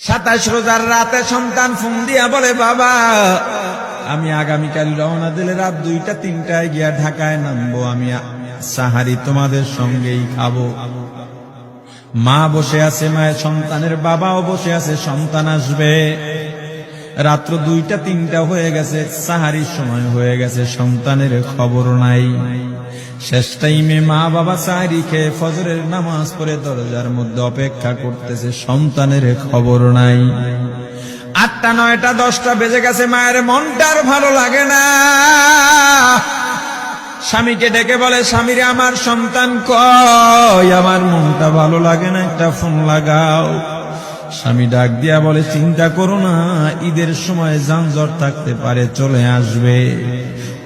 সাতাশ রোজার রাতে সন্তান ফোন দিয়া বলে, বাবা, আমি আগামীকাল রওনা দিলে রাত দুইটা, তিনটায় গিয়া ঢাকায় নামবো। আমি সাহারি তোমাদের সঙ্গেই খাব। মা বসে আছে, মায়ের সন্তানের বাবাও বসে আছে, সন্তান আসবে। রাত্র দুইটা, তিনটা হয়ে গেছে, সাহারির সময় হয়ে গেছে, সন্তানের খবর নাই। শেষ টাইমে মা বাবা সাহারি খেয়ে ফজরের নামাজ পড়ে দরজার মধ্যে অপেক্ষা করতেছে, সন্তানের খবর নাই। আটটা, নয়টা, দশটা বেজে গেছে, মায়ের মনটার ভালো লাগে না। স্বামীকে ডেকে বলে, স্বামীরে, আমার সন্তান কয়? আমার মনটা ভালো লাগে না, একটা ফোন লাগাও। স্বামী ডাক দিয়া বলে, চিন্তা করো না, ঈদের সময় যানজট থাকতে পারে, চলে আসবে।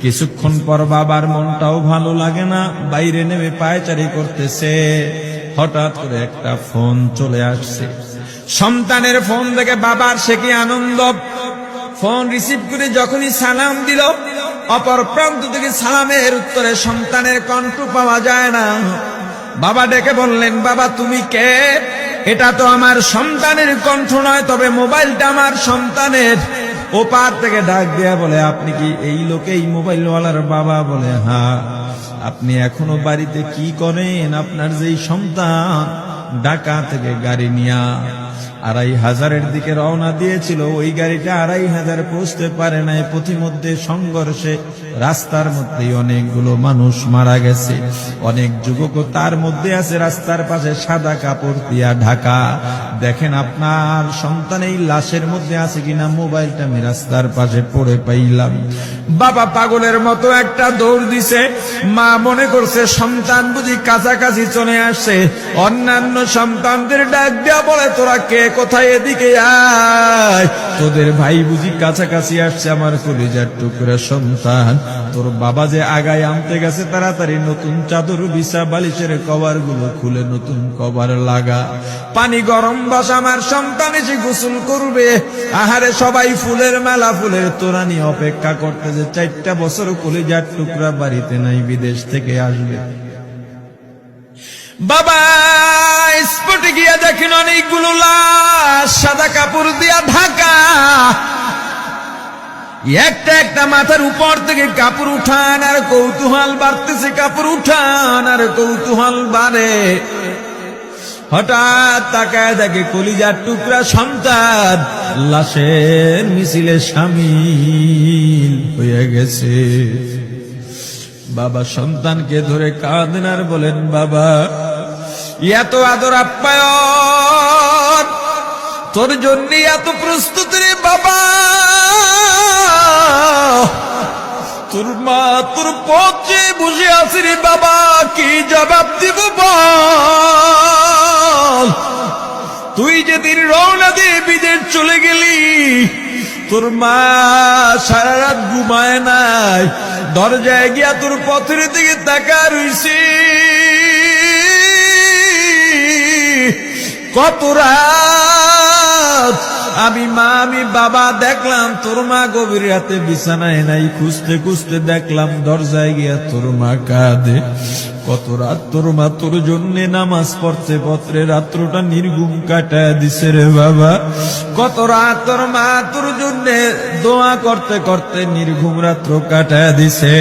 কিছুক্ষণ পর বাবার মনটাও ভালো লাগে না, বাইরে নেমে পায়চারি করতেছে। হঠাৎ করে একটা ফোন চলে আসছে। সন্তানের ফোন দেখে বাবার সে কি আনন্দ। ফোন রিসিভ করে যখনই সালাম দিল, অপর প্রান্ত থেকে সালামের উত্তরে সন্তানের কণ্ঠ পাওয়া যায় না। বাবা ডেকে বললেন, বাবা, তুমি কে? এটা তো আমার সন্তানের কণ্ঠ নয়, তবে মোবাইলটা আমার সন্তানের। ওপার থেকে ডাক দেয়া বলে, আপনি কি এই লোকে এই মোবাইলওয়ালার বাবা? বলে হ্যাঁ আপনি এখনও বাড়িতে কি করেন? আপনার যেই সন্তান ঢাকা থেকে গাড়ি নিয়া আড়াই হাজারের দিকে রওনা দিয়েছিল। ওই গাড়িটা আড়াই হাজার পৌঁছতে পারে নাই। পথিমধ্যে সংঘর্ষে রাস্তার মধ্যে অনেকগুলো মানুষ মারা গেছে। অনেক যুবক তার মধ্যে আছে, রাস্তার পাশে সাদা কাপড় দিয়া ঢাকা। দেখেন আপনার সন্তান এই লাশের মধ্যে আছে কিনা, মোবাইলটা আমি রাস্তার পাশে পড়ে পাইলাম। বাবা পাগলের মতো একটা দৌড় দিছে। মা মনে করছে, সন্তান বুঝি কাছাকাছি চলে আসছে। অন্যান্য সন্তানদের ডাক দেওয়া বলে, তোরা কে? কোথায়? এদিকে আয়। তোদের ভাই বুঝি কাছাকাছি আসছে, আমার কলিজার টুকরা সন্তান। তোর বাবা যে আগায় আনতে গেছে তাড়াতাড়ি নতুন চাদর বিছা বালিশের কভারগুলো খুলে নতুন কভার লাগা। পানি গরম বাস আমার সন্তান এসে গোসল করবে। আহারে সবাই ফুলের মেলা, ফুলের তোরা নিয়ে অপেক্ষা করতে যে চারটা বছর কলিজার টুকরা বাড়িতে নাই, বিদেশ থেকে আসবে। বাবা, স্পটে গিয়া দেখেন অনেকগুলো লাশ, সাদা কাপড় দিয়া ঢাকা। একটা একটা মাথার উপর থেকে কাপড় উঠান আর কৌতূহল বাড়তেছে, কাপড় উঠান আর কৌতূহল বাড়ে। হঠাৎ তাকায় দেখে কলিজার টুকরা সন্তান, লাশের মিছিলে সামিল হয়ে গেছে। বাবা সন্তানকে ধরে কাঁদেন আর বলেন, বাবা, এত আদর আপ্যায়ন, তোর জন্য এত প্রস্তুতি বাবা। তোর মা, তোর পচে বসে আছে রে বাবা, কি জবাব দিব তুই যেদিন রওনা দিয়ে বিদেশ চলে গেলি, তোর মা সারা রাত ঘুমায় নাই, দরজায় গিয়া তোর পথের দিকে তাকা রইছে। কত রাত আমি মা, আমি বাবা দেখলাম, তোর মা গভীর রাতে বিছানায় নাই। খুঁজতে খুঁজতে দেখলাম, দরজায় গিয়া তোর মা কাঁদে। কত রাত তোর মা তোর জন্য নামাজ পড়তে পত্রে রাত্রটা নির্গুম কাটায় দিছে রে বাবা। কত রাত তোর মা তোর জন্য দোয়া করতে করতে নির্ঘুম রাত্র কাটায় দিছে।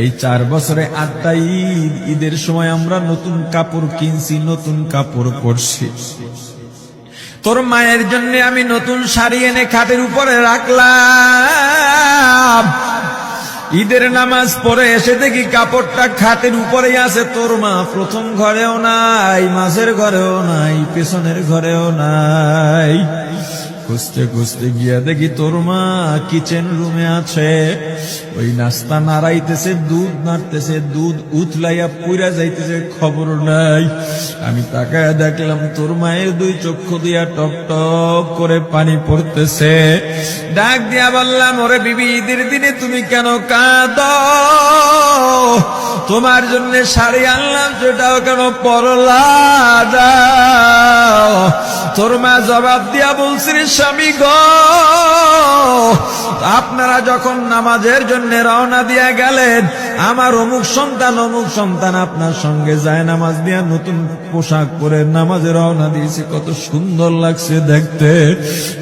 এই চার বছরে আটটা ঈদ, ঈদের সময় আমরা নতুন কাপড় কিনছি, নতুন কাপড় পরছি। তোর মায়ের জন্য আমি নতুন শাড়ি এনে খাটের উপরে রাখলাম। ঈদের নামাজ পরে এসে দেখি কাপড়টা খাটের উপরেই আছে। তোর মা প্রথম ঘরেও নাই, মাঝের ঘরেও নাই, পেছনের ঘরেও নাই। খুঁজতে খুঁজতে গিয়া দেখি তোর মা কিচেন রুমে আছে। ওই নাস্তা নাড়াইতেছে, দুধ নাড়তেছে, দুধ উথলাইয়া পুইরা যাইতেছে খবর নাই। আমি তাকায় দেখলাম তোর মায়ের দুই চক্ষু দিয়া টক টক করে পানি পড়তেছে। ডাক দিয়া বললাম, ওরে বিবি, ঈদের দিনে তুমি কেন কাঁদ? তোমার জন্য শাড়ি আনলাম সেটাও কেন পরলা তোর মা জবাব দিয়া বলছিস স্বামী গ আপনারা যখন নামাজের জন্য রওনা দিয়া গেলেন, আমার অমুক সন্তান অমুক সন্তান আপনার সঙ্গে যায় নামাজ দিয়া নতুন পোশাক পরে নামাজে রওনা দিয়েছে। কত সুন্দর লাগছে দেখতে।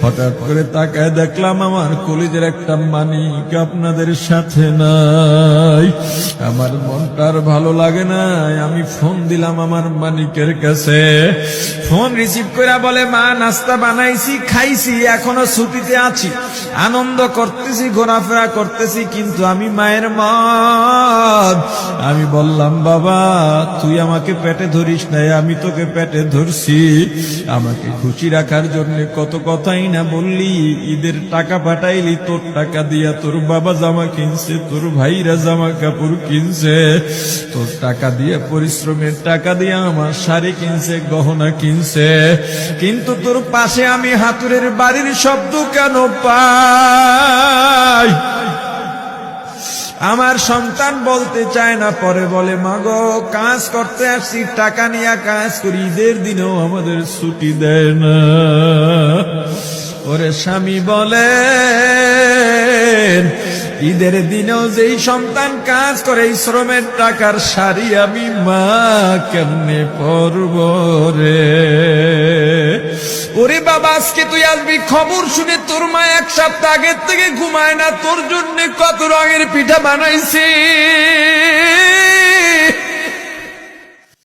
হঠাৎ করে তাকায় দেখলাম আমার কলিজের একটা মানিক আপনাদের সাথে নাই। আমার মনটা আর ভালো লাগে নাই আমি ফোন দিলাম আমার মানিকের কাছে। ফোন রিসিভ করে বলে, মা, নাস্তা বানাইছি, খাইছি, এখনও ছুটিতে আছি। আনন্দ করতেছি, ঘোরাফেরা করতেছি, কিন্তু আমি মায়ের মা আমি বললাম, বাবা, তুই আমাকে পেটে ধরিস নাই আমি তোকে পেটে ধরছি। আমাকে খুশি রাখার জন্য কত কথাই না বললি। ঈদের টাকা পাঠাইলি, তোর টাকা দিয়া তোর বাবা জামা কিনছে, তোর ভাইরা জামা কাপড় কিনছে। তোর টাকা দিয়ে, পরিশ্রমের টাকা দিয়ে আমার শাড়ি কিনছে, গহনা কিনছে। কিন্তু তোর পাশে আমি হাতুরের বাড়ির শব্দ কেন পাই? আমার সন্তান বলতে চায় না, পরে বলে, মাগো, কাজ করতে আসছি, টাকা নিয়ে কাজ করি, ঈদের দিনেও আমাদের ছুটি দেয় না। ওরে স্বামী বলে ঈদের দিনেও যেই সন্তান কাজ করে, এই শ্রমের টাকার শাড়ি আমি মা কেমনে পরব রে? ওরে বাবা, আজকে তুই আসবি? খবর শুনে তোর মা এক সপ্তাহ আগের থেকে ঘুমায় না, তোর জন্য কত রঙের পিঠা বানাইছি।